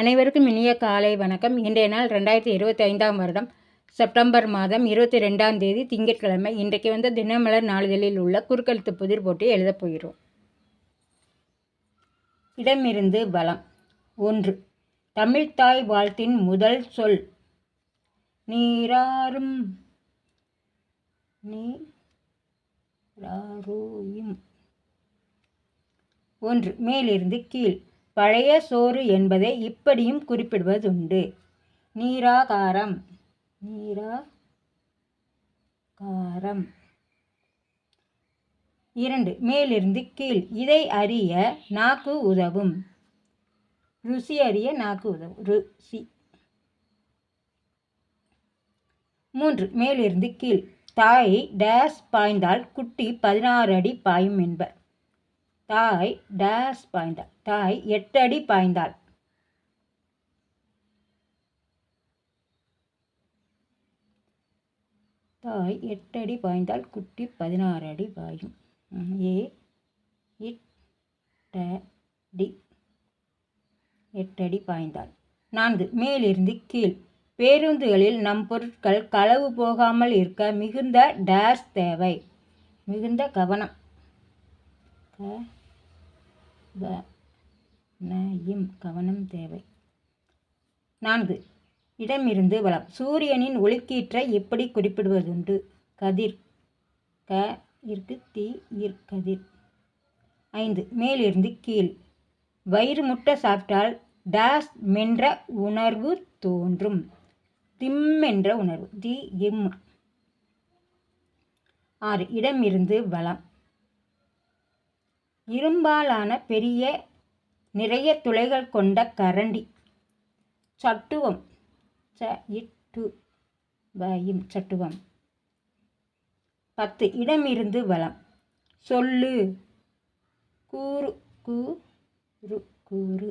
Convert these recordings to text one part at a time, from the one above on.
அனைவருக்கும் இனிய காலை வணக்கம். இன்றைய நாள் ரெண்டாயிரத்தி இருபத்தி ஐந்தாம் வருடம். செப்டம்பர் மாதம் இருபத்தி ரெண்டாம் தேதி திங்கட்கிழமை. இன்றைக்கு வந்து தினமலர் நாளிதழில் உள்ள குறுக்கெழுத்து புதிர் போட்டி எழுதப் போகிறோம். இடமிருந்து வளம். ஒன்று. தமிழ்தாய் வாழ்த்தின் முதல் சொல். நீராறும் நீராரோயும் ஒன்று. மேலிருந்து கீழ். பழைய சோறு என்பதை இப்படியும் குறிப்பிடுவதுண்டு. நீராகாரம். நீராகாரம். இரண்டு மேலிருந்து கீழ். இதை அறிய நாக்கு உதவும். ருசி அறிய நாக்கு உதவும். ருசி. மூன்று மேலிருந்து கீழ். தாய் டேஸ் பாய்ந்தால் குட்டி பதினாறு அடி பாயும் என்பர். தாய் டேஸ் பாய்ந்தாள். தாய் எட்டு அடி பாய்ந்தாள். தாய் எட்டு அடி பாய்ந்தால் குட்டி பதினாறு அடி பாயும். ஏ டி எட்டடி பாய்ந்தாள். நான்கு மேலிருந்து கீழ். பேருந்துகளில் நம் பொருட்கள் களவு போகாமல் இருக்க மிகுந்த டேஸ் தேவை. மிகுந்த கவனம். வ நயும் கவனம் தேவை. நான்கு. இடமிருந்து வளம். சூரியனின் ஒளிக்கீற்றை எப்படி குறிப்பிடுவதுண்டு? கதிர். க இருக்கு தீ இர் கதிர். ஐந்து. மேலிருந்து கீழ். வயிறு முட்டை சாப்பிட்டால் டேஸ் மென்ற உணர்வு தோன்றும். திம் என்ற உணர்வு. தி எம் ஆறு. இடமிருந்து வளம். இரும்பாலான பெரிய நிறைய துளைகள் கொண்ட கரண்டி. சட்டுவம். ச இட்டு வயும் சட்டுவம். பத்து. இடமிருந்து வளம். சொல்லு. கூறு கூறு கூறு.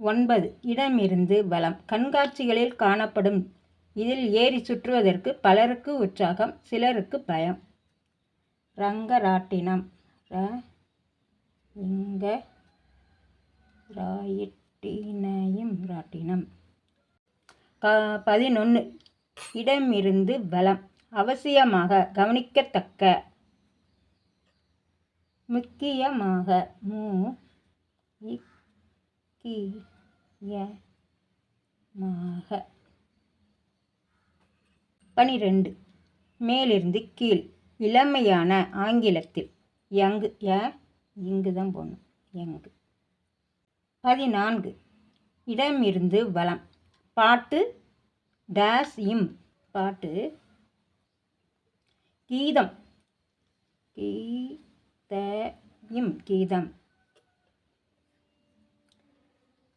ஒன்பது. இடமிருந்து வளம். கண்காட்சிகளில் காணப்படும். இதில் ஏறி சுற்றுவதற்கு பலருக்கு உற்சாகம் சிலருக்கு பயம். ரங்கராட்டினம். இங்க ராயிட்டினையும் ராட்டினம். க பதினொன்று இடமிருந்து பலம் அவசியமாக கவனிக்கத்தக்க. முக்கியமாக மு மாக பனிரெண்டு. மேலிருந்து கீழ். இளமையான ஆங்கிலத்தில். யங்கு ய இங்கு தான் போகணும் யங்கு. பதினான்கு. இடமிருந்து வளம் பாட்டு டேஸ் இம். பாட்டு. கீதம். கீத இம் கீதம்.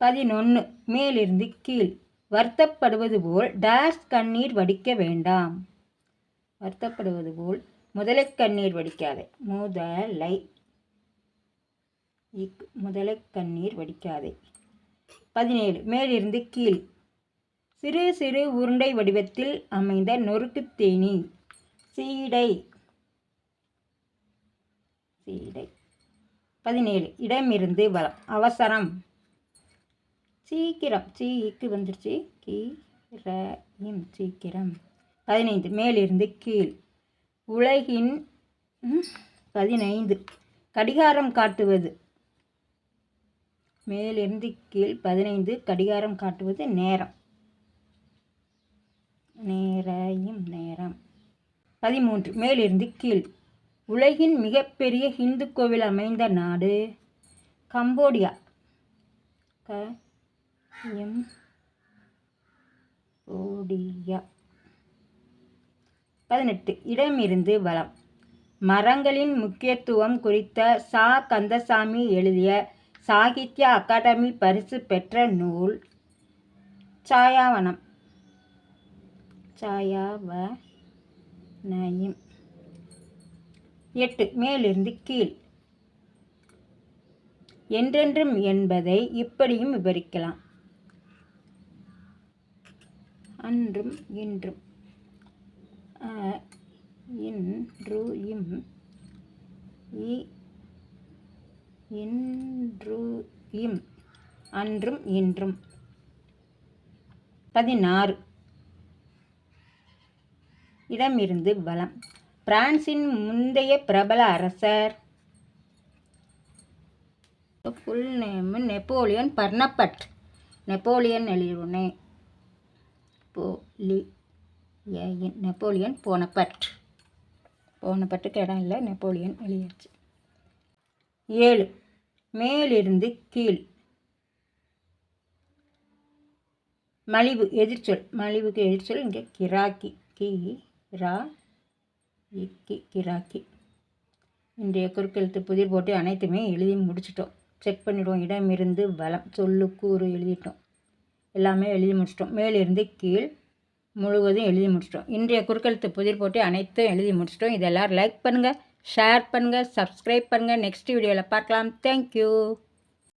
பதினொன்று மேலிருந்து கீழ். வருத்தப்படுவது போல் டாஸ் கண்ணீர் வடிக்க வேண்டாம். வருத்தப்படுவது போல் முதலை கண்ணீர் வடிக்காதே. முதலை. இக் முதலை கண்ணீர் வடிக்காதே. பதினேழு. மேலிருந்து கீழ். சிறு சிறு உருண்டை வடிவத்தில் அமைந்த நொறுக்கு தேனி. சீடை. சீடை. பதினேழு. இடமிருந்து வளம். அவசரம். சீக்கிரம். சீக்கு வந்துருச்சு. கீ சீக்கிரம். பதினைந்து. மேலிருந்து கீழ். உலகின் பதினைந்து. கடிகாரம் காட்டுவது. மேலிருந்து கீழ் பதினைந்து கடிகாரம் காட்டுவது நேரம். நேரையும் நேரம். பதிமூன்று மேலிருந்து கீழ். உலகின் மிகப்பெரிய ஹிந்து கோவில் அமைந்த நாடு கம்போடியா. க எம் ஓடியா. பதினெட்டு. இடமிருந்து வளம் மரங்களின் முக்கியத்துவம் குறித்த சா. கந்தசாமி எழுதிய சாகித்ய அகாடமி பரிசு பெற்ற நூல் சாயாவனம். சாயாவ நயம் எட்டு. மேலிருந்து கீழ். என்றென்றும் என்பதை இப்படியும் விவரிக்கலாம். அன்றும் இன்றும். இன்று இம் இ இன்று இம் அன்றும் இன்றும். பதினாறு. இடமிருந்து பலம் பிரான்சின் முந்தைய பிரபல அரசர் full name Napoleon Bonaparte. Napoleon எழுதுனே போலி ஏஎன் நெப்போலியன் போனப்பட் போனப்பட்டுக்கு இடம் இல்லை நெப்போலியன் வெளியாச்சு ஏழு மேலிருந்து கீழ். மலிவு எதிர்ச்சொல். மலிவுக்கு எதிர்ச்சொல் இங்கே கிராக்கி. கி ரா இக்கி கிராக்கி. இன்றைய குறுக்கெழுத்து புதிர் போட்டு அனைத்துமே எழுதி முடிச்சிட்டோம். செக் பண்ணிவிடுவோம் இடமிருந்து வளம் சொல்லு கூறு எழுதிட்டோம். எல்லாமே எழுதி முடிச்சிட்டோம். மேலிருந்து கீழ். முழுவதும் எழுதி முடிச்சிட்டோம். இன்றைய குறுக்கெழுத்து புதிர் போட்டு அனைத்தும் எழுதி முடிச்சிட்டோம். இதெல்லாம் லைக் பண்ணுங்கள் ஷேர் பண்ணுங்கள் சப்ஸ்கிரைப் பண்ணுங்கள் நெக்ஸ்ட் வீடியோவில் பார்க்கலாம். தேங்க்யூ